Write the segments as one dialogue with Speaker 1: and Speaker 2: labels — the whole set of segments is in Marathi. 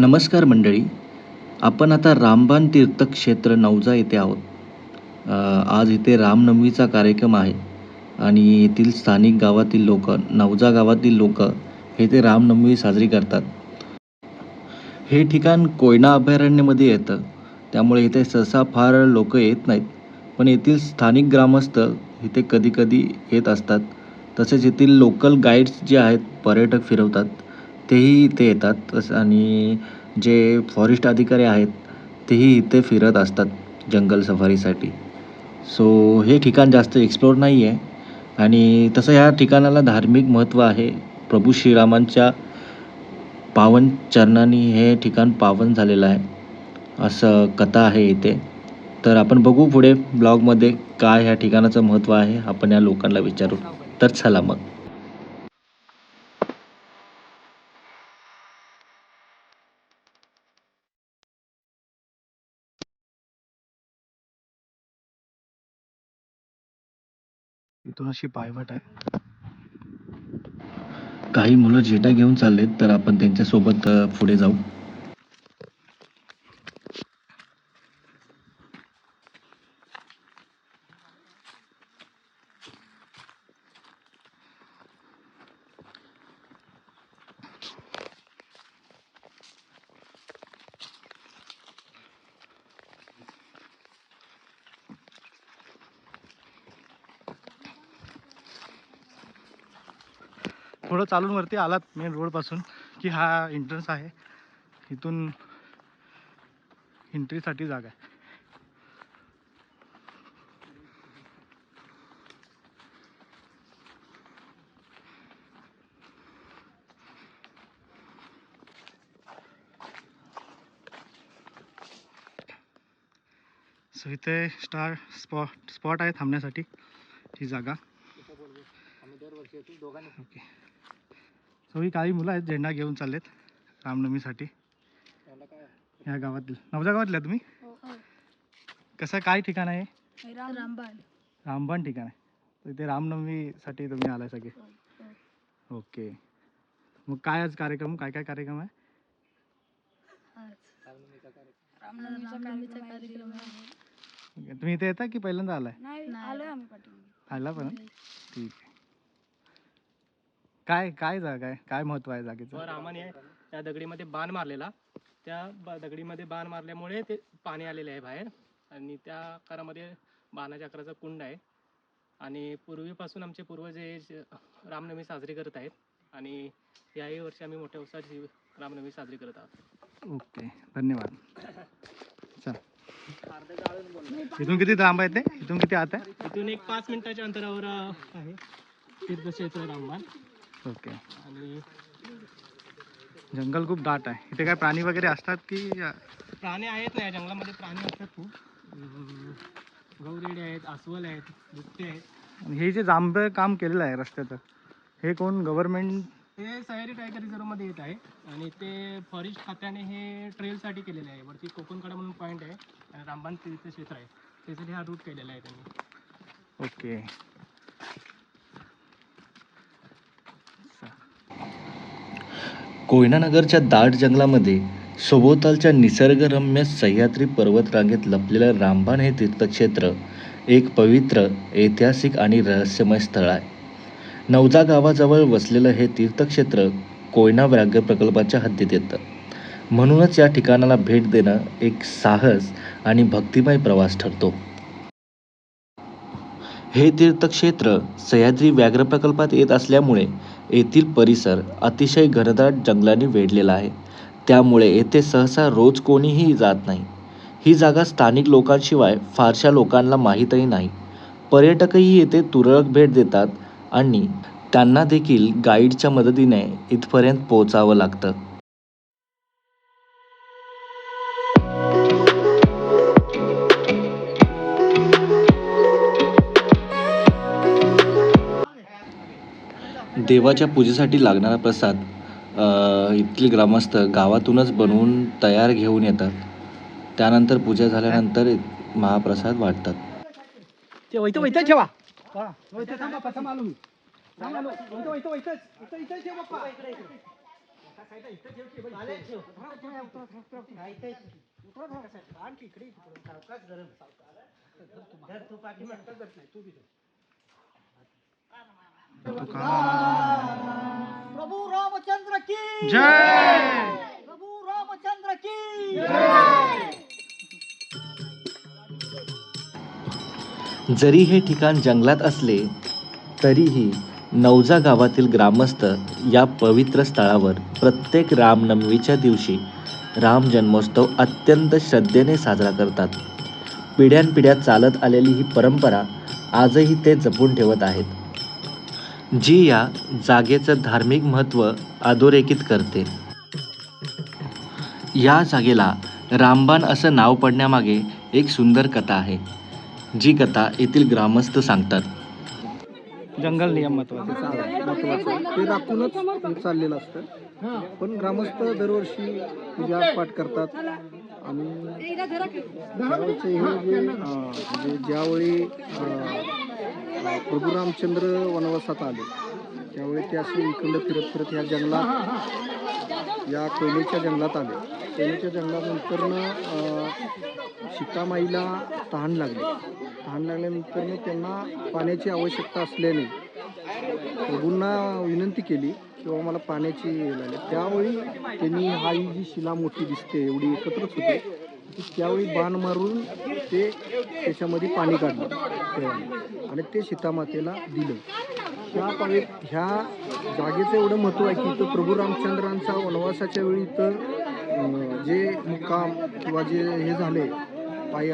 Speaker 1: नमस्कार मंडळी. आपण आता रामबाण तीर्थक्षेत्र नवजा येथे आहोत. आज इथे रामनवमीचा कार्यक्रम आहे. आणि येथील स्थानिक गावातील लोक नवजा गावातील लोक हे ते रामनवमी साजरी करतात. हे ठिकाण कोयना अभयारण्यामध्ये येतं. त्यामुळे इथे सहसा फार लोक येत नाहीत. पण येथील स्थानिक ग्रामस्थ इथे कधीकधी येत असतात. तसेच येथील लोकल गाईड्स जे आहेत पर्यटक फिरवतात. तेही इथे येतात. तसं आणि जे फॉरेस्ट अधिकारी आहेत तेही इथे फिरत असतात जंगल सफारीसाठी. सो हे ठिकाण जास्त एक्सप्लोर नाही आहे आणि तसं ह्या ठिकाणाला धार्मिक महत्त्व आहे. प्रभू श्रीरामांच्या पावन चरणांनी हे ठिकाण पावन झालेलं आहे. असं कथा आहे इथे. तर आपण बघू पुढे ब्लॉगमध्ये काय ह्या ठिकाणाचं महत्त्व आहे. आपण या लोकांना विचारू. तर चला मग.
Speaker 2: इथून अशी पायवाट आहे.
Speaker 1: काही मुलं जेटा घेऊन चाललेत तर आपण त्यांच्यासोबत सोबत पुढे जाऊ.
Speaker 2: थोडं चालून वरती आलात मेन रोडपासून की हा एंट्रन्स आहे. इथून एंट्रीसाठी जागा आहे. सो इथे स्टार स्पॉट स्पॉट आहे थांबण्यासाठी ही जागा. ओके सो ही काही मुलं आहेत झेंडा घेऊन चाललेत रामनवमीसाठी. या गावातील. नवजा गावातल्या तुम्ही? कसं काय ठिकाण आहे?
Speaker 3: रामबाण.
Speaker 2: रामबाण ठिकाण आहे. तर इथे रामनवमीसाठी तुम्ही आलाय सगळे. ओके. मग काय आज कार्यक्रम? काय काय कार्यक्रम आहे?
Speaker 3: रामनवमीचा कार्यक्रम आहे.
Speaker 2: ओके. तुम्ही इथे येता की पहिल्यांदा आलाय? आला पण. ठीक आहे. काय काय जागा आहे? काय महत्त्व आहे जागेचं?
Speaker 4: रामाने त्या दगडीमध्ये बाण मारलेला. त्या ब- दगडीमध्ये बाण मारल्यामुळे ते पाणी आलेले आहे बाहेर. आणि त्या आकारामध्ये बाणाच्या आकाराचा कुंड आहे. आणि पूर्वीपासून आमचे पूर्वज हे ज- रामनवमी साजरी करत आहेत. आणि याही वर्षी आम्ही मोठ्या उत्साहात ही रामनवमी साजरी करत आहोत.
Speaker 2: ओके धन्यवाद. चल. इथून किती लांब आहे ते? इथून किती आत आहे?
Speaker 4: इथून एक पाच मिनिटाच्या अंतरावर अ, आहे. तीर्थक्षेत्र रामबाण.
Speaker 2: ओके.
Speaker 4: आणि
Speaker 2: जंगल खूप दाट आहे. इथे काय प्राणी वगैरे असतात की
Speaker 4: प्राणी आहेत ना या जंगलामध्ये प्राणी असतात खूप. गौरेडे आहेत अस्वल आहेत बिबटे आहेत.
Speaker 2: आणि हे जे जांभळं काम केलेलं आहे रस्त्याचं हे कोण गव्हर्नमेंट
Speaker 4: ते सह्याद्री टायगर रिझर्वमध्ये येत आहे. आणि ते फॉरेस्ट खात्याने हे ट्रेलसाठी केलेले आहे. वरती कोकणकडा म्हणून पॉईंट आहे. आणि रामबाण तीर्थक्षेत्र आहे. त्यासाठी हा रूट केलेला आहे त्यांनी.
Speaker 2: ओके.
Speaker 1: कोयनानगरच्या दाट जंगलामध्ये सभोवतालच्या निसर्गरम्य सह्याद्री पर्वतरांगेत लपलेलं रामबाण हे तीर्थक्षेत्र एक पवित्र ऐतिहासिक आणि रहस्यमय स्थळ आहे. नवजा गावाजवळ वसलेलं हे तीर्थक्षेत्र कोयना व्याघ्र प्रकल्पाच्या हद्दीत येतं. म्हणूनच या ठिकाणाला भेट देणं एक साहस आणि भक्तिमय प्रवास ठरतो. हे तीर्थक्षेत्र सह्याद्री व्याघ्र प्रकल्पात येत असल्यामुळे येथील परिसर अतिशय घनदाट जंगलाने वेढलेला आहे. त्यामुळे येथे सहसा रोज कोणीही जात नाही. ही जागा स्थानिक लोकांशिवाय फारशा लोकांना माहीतही नाही. पर्यटकही येथे तुरळक भेट देतात आणि त्यांना देखील गाईडच्या मदतीने इथपर्यंत पोहोचावं लागतं. देवाच्या पूजेसाठी लागणारा प्रसाद इथले ग्रामस्थ गावातूनच बनवून तयार घेऊन येतात त्यानंतर पूजा झाल्यानंतर महाप्रसाद वाटतात
Speaker 4: ते ठेवा
Speaker 2: थांबा आलो मी थांबा आलो. इथं- इथं- इथंच. इथं- इथंच आहे बाप्पा.
Speaker 5: प्रभू रामचंद्र की
Speaker 2: जय!
Speaker 5: प्रभू रामचंद्र की
Speaker 1: जरी हे ठिकाण जंगलात असले तरीही नवजा गावातील ग्रामस्थ या पवित्र स्थळावर प्रत्येक रामनवमीच्या दिवशी राम जन्मोत्सव अत्यंत श्रद्धेने साजरा करतात. पिढ्यानपिढ्या चालत आलेली ही परंपरा आजही ते जपून ठेवत आहेत. जी या जागेचं धार्मिक महत्त्व अधोरेखित करते. या जागेला रामबाण असं नाव पडण्यामागे एक सुंदर कथा आहे. जी कथा येथील ग्रामस्थ सांगतात.
Speaker 2: जंगल नियम
Speaker 6: महत्त्वाचे ते राखूनच हे चाललेलं असतं. पण ग्रामस्थ दरवर्षी पूजा पाठ करतात. आणि ज्यावेळी प्रभू रामचंद्र वनवासात आले. त्यावेळी ते असे इकडं फिरत फिरत या जंगलात या कोयनेच्या जंगलात आले. कोयनेच्या जंगलानंतरनं सीतामाईला तहान लागले. तहान लागल्यानंतर त्यांना पाण्याची आवश्यकता असल्याने प्रभूंना विनंती केली किंवा मला पाण्याची हे लागली. त्यावेळी त्यांनी हा ही जी शिला मोठी दिसते एवढी एकत्रच होती. त्यावेळी बाण मारून ते त्याच्यामध्ये पाणी काढलं. आणि ते सीतामातेला दिलं. त्या पावी ह्या जागेचं एवढं महत्त्व आहे की इथं प्रभू रामचंद्रांचा वनवासाच्या वेळी इथं जे मुक्काम किंवा जे हे झाले पाय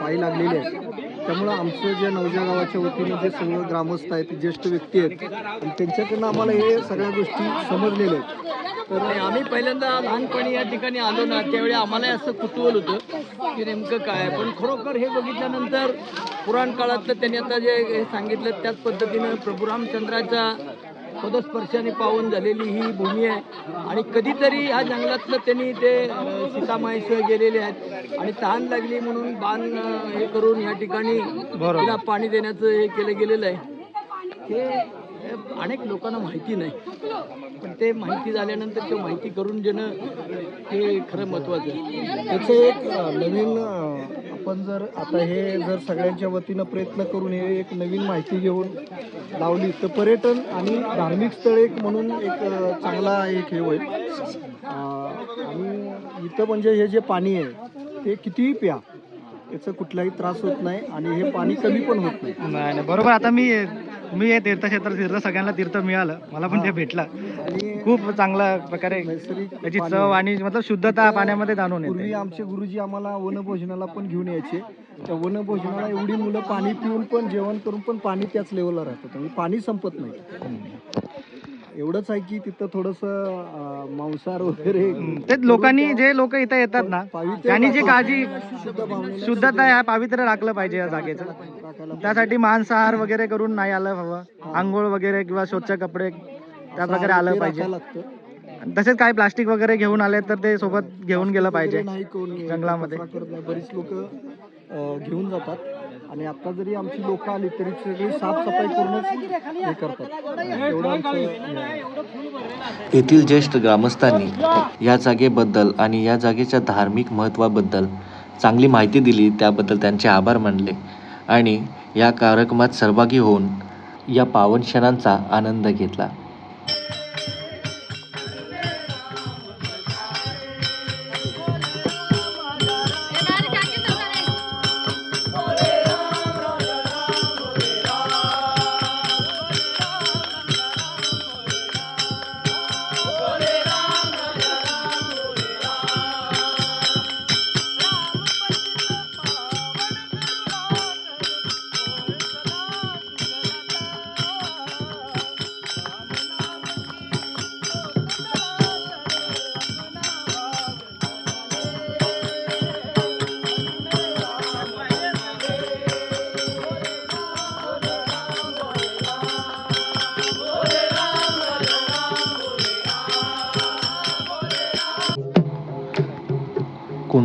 Speaker 6: पायी लागलेले आहेत. त्यामुळं आमचं जे नवजा गावाच्या वतीनं जे सगळं ग्रामस्थ आहेत ज्येष्ठ व्यक्ती आहेत आणि त्यांच्याकडनं आम्हाला हे सगळ्या गोष्टी समजलेल्या आहेत. तर
Speaker 5: आम्ही पहिल्यांदा लहानपणी या ठिकाणी आलो ना त्यावेळी आम्हाला असं कुतूहल होतं की नेमकं काय पण खरोखर हे बघितल्यानंतर पुराण काळातलं त्यांनी आता जे हे सांगितलं त्याच पद्धतीनं प्रभू रामचंद्राच्या पदस्पर्शाने पावन झालेली ही भूमी आहे. आणि कधीतरी ह्या जंगलातलं त्यांनी ते सीतामाईसह गेलेले आहेत. आणि तहान लागली म्हणून बाण अं, हे करून या ठिकाणी पाणी देण्याचं हे केलं गेलेलं आहे. हे अनेक लोकांना माहिती नाही. पण ते माहिती झाल्यानंतर ते माहिती करून देणं हे खरं महत्त्वाचं आहे.
Speaker 6: त्याचं एक नवीन आपण जर आता हे जर सगळ्यांच्या वतीनं प्रयत्न करून हे एक नवीन माहिती घेऊन लावली तर पर्यटन आणि धार्मिक स्थळ एक म्हणून एक चांगला एक हे होईल. आणि इथं म्हणजे हे जे पाणी आहे ते कितीही प्या त्याचा कुठलाही त्रास होत नाही आणि हे पाणी कमी पण होत नाही.
Speaker 2: नाही नाही बरोबर. आता मी मी हे तीर्थक्षेत्र फिरलं सगळ्यांना तीर्थ मिळालं. मला पण ते भेटलं.
Speaker 6: आणि
Speaker 2: खूप चांगल्या प्रकारे त्याची चव आणि मतलब शुद्धता पाण्यामध्ये जाणून
Speaker 6: पूर्वी आमचे गुरुजी आम्हाला वनभोजनाला पण घेऊन यायचे. त्या वनभोजनाला एवढी मुलं पाणी पिऊन पण जेवण करून पण पाणी त्याच लेवलला राहतं त्यामुळे पाणी संपत नाही. एवढंच आहे की तिथं थोडंसं मांसाहार वगैरे
Speaker 2: ते लोकांनी जे लोक इथे येतात ना त्यांनी जी काळजी शुद्धता या पावित्र्य राखलं पाहिजे या जागेचं. त्यासाठी मांसाहार वगैरे करून नाही आलं हवं. आंघोळ वगैरे किंवा स्वच्छ कपडे त्या प्रकारे आलं पाहिजे. तसेच काही प्लास्टिक वगैरे घेऊन आले तर ते सोबत घेऊन गेलं पाहिजे जंगलामध्ये.
Speaker 6: बरीच लोक घेऊन जातात. आणि आता जरी आमची लोक आली तरी सगळी साफसफाई करूनच हे करतात. एवढं आमचं
Speaker 1: येथील ज्येष्ठ ग्रामस्थांनी या जागेबद्दल आणि या जागेच्या धार्मिक महत्त्वाबद्दल चांगली माहिती दिली त्याबद्दल त्यांचे आभार मानले आणि या कार्यक्रमात सहभागी होऊन या पावन क्षणांचा आनंद घेतला.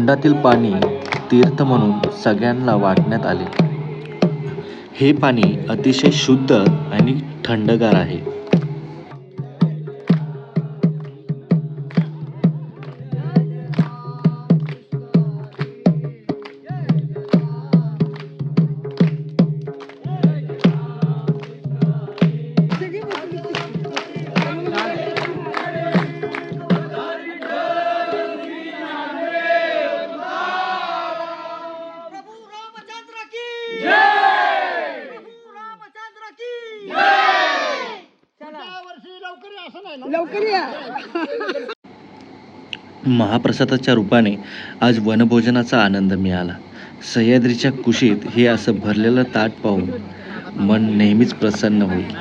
Speaker 1: कुंडातील पाणी तीर्थ म्हणून सगळ्यांना वाटण्यात आले. हे पाणी अतिशय शुद्ध आणि थंडगार आहे. महाप्रसादाच्या रूपाने आज वनभोजनाचा आनंद मिळाला. सह्याद्रीच्या कुशीत हे असं भरलेलं ताट पाहून मन नेहमीच प्रसन्न होईल.